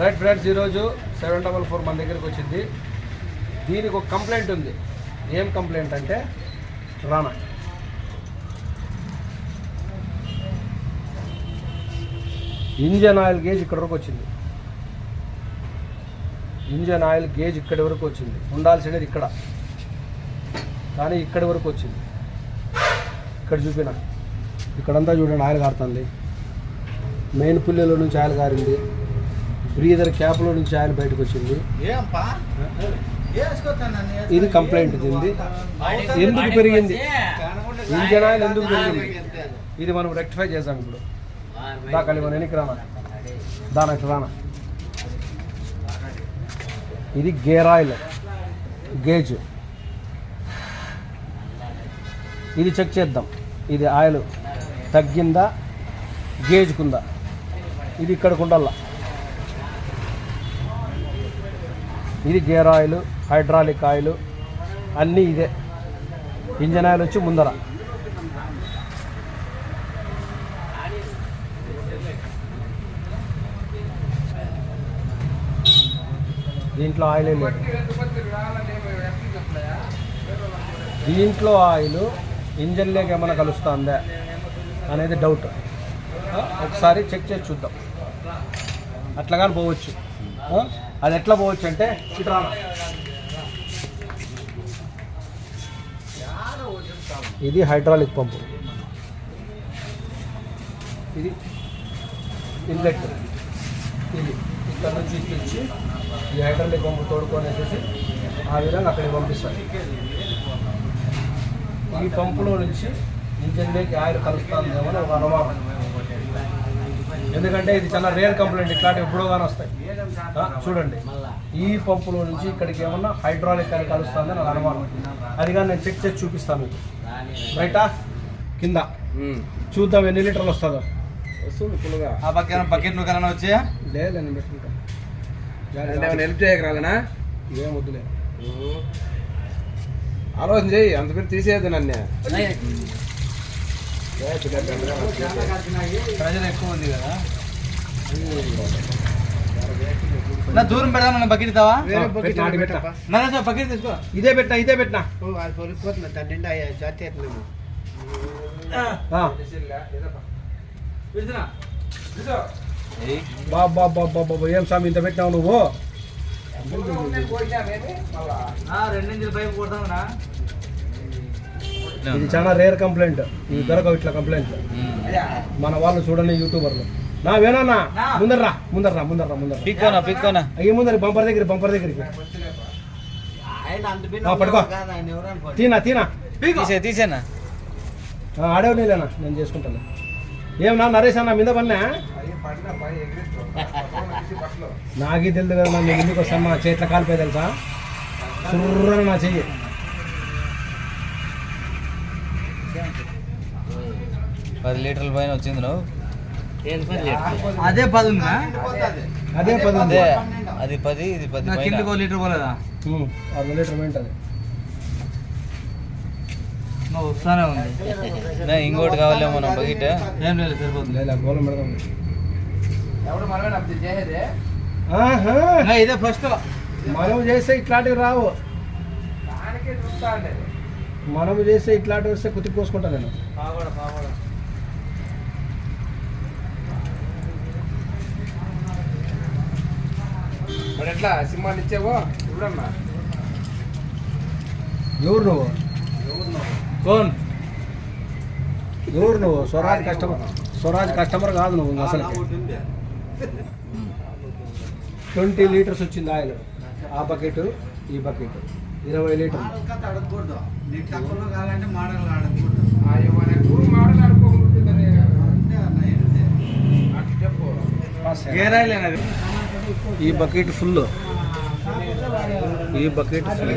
Right friends ఈరోజు seven double four మన దగ్గరికి వచ్చింది. దీనికి ఒక కంప్లైంట్ ఉంది. ఏం కంప్లైంట్ అంటే రానా ఇంజన్ ఆయిల్ గేజ్ ఇక్కడ వరకు వచ్చింది. ఇంజన్ ఆయిల్ గేజ్ ఇక్కడి వరకు వచ్చింది. ఉండాల్సినది ఇక్కడ. కానీ ఇక్కడి వరకు వచ్చింది. ఇక్కడ చూపిన. ఇక్కడంతా చూడండి ఆయిల్ కారుతుంది మెయిన్ పుల్లెలో నుంచి ఆయిల్ కారింది బ్రీదర్ క్యాప్లో నుంచి ఆయిల్ బయటకు వచ్చింది. ఇది కంప్లైంట్ ఇది ఎందుకు పెరిగింది? ఇంజన్ ఆయిల్ ఎందుకు పెరిగింది? ఇది మనం రెక్టిఫై చేసాం ఇప్పుడు. దాకా మన వెనక్కి రానా దాని అట్లా రానా? ఇది గేర్ ఆయిల్ గేజ్. ఇది చెక్ చేద్దాం. ఇది ఆయిల్ తగ్గిందా? గేజ్కుందా? ఇది ఇక్కడికి ఉండాల? ఇది గేర్ ఆయిల్ హైడ్రాలిక్ ఆయిల్ అన్నీ ఇదే. ఇంజన్ ఆయిల్ వచ్చి ముందర. దీంట్లో ఆయిల్ లేదు. దీంట్లో ఆయిల్ ఇంజన్లోకి ఏమైనా కలుస్తుందా అనేది డౌట్ ఒకసారి చెక్ చేసి చూద్దాం. అట్లా కానీ పోవచ్చు. అది ఎట్లా పోవచ్చు అంటే ఇది హైడ్రాలిక్ పంపు. ఇది ఇన్లెట్. ఇది ఇక్కడ నుంచి ఇచ్చి ఈ హైడ్రాలిక్ పంపు తోడుకొనేసేసి ఆ విధంగా అక్కడికి పంపిస్తారు. ఈ పంపులో నుంచి ఇంజన్లోకి ఆయిల్ కలుస్తుందేమో అని ఒక అనుమానం. ఎందుకంటే ఇది చాలా రేర్ కంప్లైంట్ ఇట్లాంటి ఎప్పుడో కానీ వస్తాయి. చూడండి. ఈ పంపులో నుంచి ఇక్కడికి ఏమన్నా హైడ్రాలిక్ ఆయిల్ కలుస్తుందని నాకు అనుమానం. అది కానీ నేను చెక్ చేసి చూపిస్తాను మీకు. రైటా కింద. చూద్దాం ఎన్ని లీటర్లు వస్తుందో. వస్తుంది ఫుల్గా. ఆ పక్కన బకెట్ నువ్వు కన్నా వచ్చా లేదు నేను పెట్టుకుంటాను హెల్ప్ ఏం వద్దులే. ఆలోచన చేయి అంత పేరు తీసేయద్దు నన్ను. ప్రెజర్ ఎక్కువ ఉంది కదా. నా దూరం పెడదాం బకెట్ ఇస్తావా బకెట్. నా తీసుకో. ఇదే పెట్టినా ఇదే పెట్టినా పొలిపోతున్నా జాతి ఎత్తున్నాము ఆ. పెడుతున్నా బాబా బాబా బాబా ఏం స్వామి ఇంత పెట్టినావు నువ్వు? రెండు నుంచి పైపు కొడతామన్నా ఇది చాలా రేర్ కంప్లైంట్. ఇది దొరకవు ఇట్లా కంప్లైంట్ మన వాళ్ళు చూడండి యూట్యూబర్లు. నా వేనా ముందర్రా ముందర్రా ముందర్రా ముందర్రా. పిక్కోనా పిక్కోనా? అయ్యి ముందర బంపర్ దగ్గర బంపర్ దగ్గరికి. పట్టుకో. తీనా తీనా? తీసే తీసేనా? ఆ, ఆడేవు నీలేనా నేను చేసుకుంటాను. ఏమన్నా నరేష్ అన్న మీద పన్నా నాకే తెలియదు కదా నా నేను ఎందుకు వస్తాను? నా చేతిలో కాలిపోయి తెలుసా? సుర్రని నా చెయ్యి. పది లీటర్ల పైన వచ్చింది నువ్వు. అదే పది ఉందా? అదే పది ఉంది. అదే అది పది ఇది పది కిందకి ఒక లీటర్ పోలేదా? అర్ధ లీటర్ ఉంటుంది. నువ్వు వస్తానే ఉంది. ఇంకోటి కావాలి మనం బకెట్. ఏం లేదు సరిపోతుంది. లేదా గోళం పెడదాం. ఎవడు మనమే నాకు చేసేది? ఆహా, ఇంకా ఇదే ఫస్ట్ మనం చేస్తే ఇట్లాంటివి రావు. మనం చేస్తే ఇట్లాంటివి వస్తే కుతికి కోసుకుంటా నేను. మరి ఎట్లా సింహాన్ని ఇచ్చేవో ఇప్పుడన్నా ఎవరు నువ్వు? కోన్ ఎవరు నువ్వు? స్వరాజ్ కస్టమర్ స్వరాజ్ కస్టమర్ కాదు నువ్వు అసలు ట్వంటీ లీటర్స్ వచ్చింది ఆయిల్. ఆ బకెట్ ఈ బకెట్. ఇరవై లీటర్లు మోడల్ ఈ బకెట్ ఫుల్. ఈ బకెట్ ఫుల్.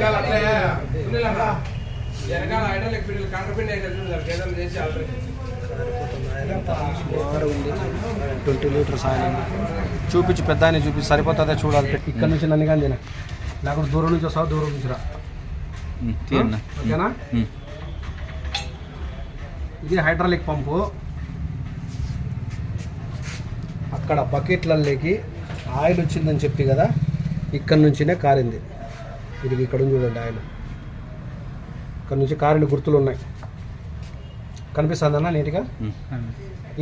ట్వంటీ లీటర్స్ ఉంది చూపించి పెద్ద ఆయన చూపించి. సరిపోతుందా చూడాలి ఇక్కడ నుంచి నన్ను కానీ తిన. లేకపోతే దూరం నుంచి వస్తావు దూరం నుంచి రా. తీయన్న ఓకేనా? ఇది హైడ్రాలిక్ పంపు. అక్కడ బకెట్లలోకి ఆయిల్ వచ్చిందని చెప్పి కదా ఇక్కడ నుంచినే కారింది. ఇది ఇక్కడ ఉంది చూడండి ఆయిల్. ఇక్కడ నుంచి కారిన గుర్తులు ఉన్నాయి. కనిపిస్తుందన్నా నీట్గా?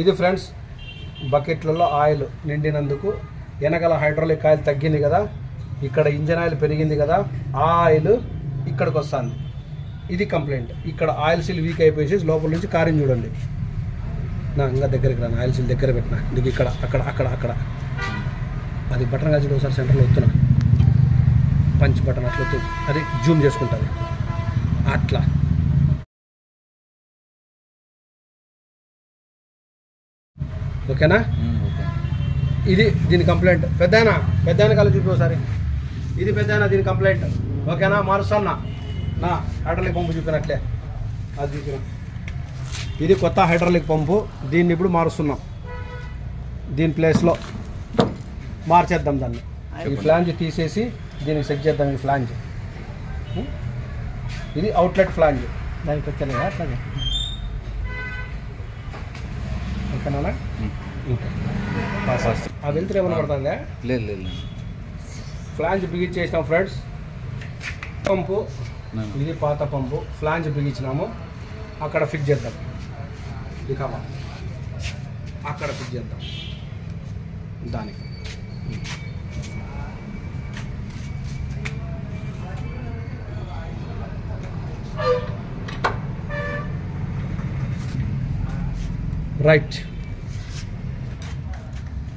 ఇది ఫ్రెండ్స్ బకెట్లలో ఆయిల్ నిండినందుకు వెనకాల హైడ్రాలిక్ ఆయిల్ తగ్గింది కదా ఇక్కడ ఇంజన్ ఆయిల్ పెరిగింది కదా ఆ ఆయిల్ ఇక్కడికి వస్తుంది. ఇది కంప్లైంట్. ఇక్కడ ఆయిల్ సీల్ వీక్ అయిపోయేసి లోపల నుంచి కారిని చూడండి. నా ఇంకా దగ్గరికి రాను ఆయిల్ సీల్ దగ్గర పెట్టిన. ఇది ఇక్కడ అక్కడ అక్కడ అక్కడ. అది బటన్ కాల్చి ఒకసారి సెంటర్లో వస్తున్నా. పంచ్ బటన్ అట్లా వస్తుంది అది జూమ్ చేసుకుంటుంది అట్లా. ఓకేనా? ఇది దీని కంప్లైంట్. పెద్దాయన? పెద్దాయన కాలు చూపి ఒకసారి. ఇది పెద్దాయన దీని కంప్లైంట్? ఓకేనా? మారుస్తానా? నా హైడ్రాలిక్ పంపు చూపినట్లే. అది చూపిన. ఇది కొత్త హైడ్రాలిక్ పంపు. దీన్ని ఇప్పుడు మారుస్తున్నాం. దీని ప్లేస్లో. మార్చేద్దాం దాన్ని. ఈ ఫ్లాంజ్ తీసేసి దీనికి సెట్ చేద్దాం ఈ ఫ్లాంజ్? ఇది అవుట్లెట్ ఫ్లాంజ్. దానికి వచ్చాను అట్లాగే? ఓకేనా ఆ వెళ్తురు ఏమైనా పడుతుందా? లేదు లేదు లేదు. ఫ్లాంజ్ బిగించేసినాం ఫ్రెండ్స్. పంపు. ఇది పాత పంపు. ఫ్లాంజ్ బిగించినాము. అక్కడ ఫిక్స్ చేద్దాం. ఇక అక్కడ ఫిక్స్ చేద్దాం. దానికి. రైట్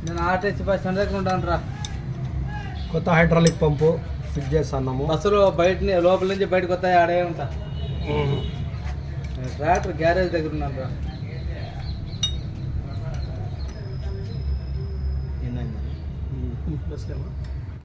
నేను ఆర్టీసీ బస్ స్టాండ్ దగ్గర ఉంటాను రా. కొత్త హైడ్రాలిక్ పంపు ఫిక్స్ చేస్తున్నాము. బస్సులో బయట లోపల నుంచి బయటకు వస్తాయి ఆడే ఉంటా. ట్రాక్టర్ గ్యారేజ్ దగ్గర ఉన్నాను రా. Plus level